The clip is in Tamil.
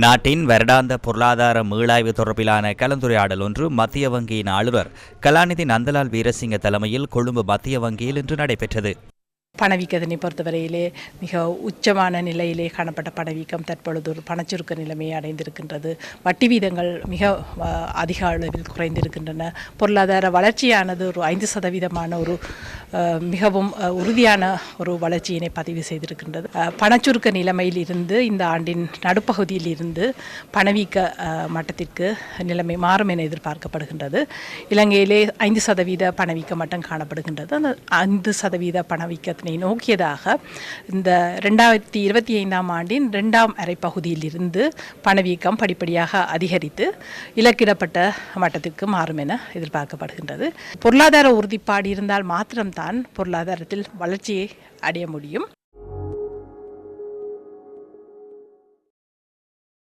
நாட்டின் வருடாந்த பொருளாதார மீளாய்வு தொடர்பிலான கலந்துரையாடல் ஒன்று மத்திய வங்கியின் ஆளுநர் கலாநிதி நந்தலால் வீரசிங்க தலைமையில் கொழும்பு மத்திய வங்கியில் இன்று நடைபெற்றது. பணவீக்கத்தினை பொறுத்தவரையிலே மிக உச்சமான நிலையிலே காணப்பட்ட பணவீக்கம் தற்பொழுது ஒரு பணச்சுருக்க நிலைமையை அடைந்திருக்கின்றது. வட்டி வீதங்கள் மிக அதிக அளவில் குறைந்திருக்கின்றன. பொருளாதார வளர்ச்சியானது ஒரு ஐந்து சதவீதமான ஒரு மிகவும் உறுதியான ஒரு வளர்ச்சியினை பதிவு செய்திருக்கின்றது. பணச்சுருக்க நிலைமையில் இருந்து இந்த ஆண்டின் நடுப்பகுதியில் இருந்து பணவீக்க மட்டத்திற்கு நிலைமை மாறும் என எதிர்பார்க்கப்படுகின்றது. இலங்கையிலே ஐந்து சதவீத பணவீக்க மட்டம் காணப்படுகின்றது. அந்த ஐந்து சதவீத பணவீக்கத்தினை நோக்கியதாக இந்த ரெண்டாயிரத்தி இருபத்தி ஐந்தாம் ஆண்டின் ரெண்டாம் அரைப்பகுதியிலிருந்து பணவீக்கம் படிப்படியாக அதிகரித்து இலக்கிடப்பட்ட மட்டத்திற்கு மாறும் என எதிர்பார்க்கப்படுகின்றது. பொருளாதார உறுதிப்பாடு இருந்தால் மாத்திரம்தான் பொருளாதாரத்தில் வளர்ச்சியை அடைய முடியும்.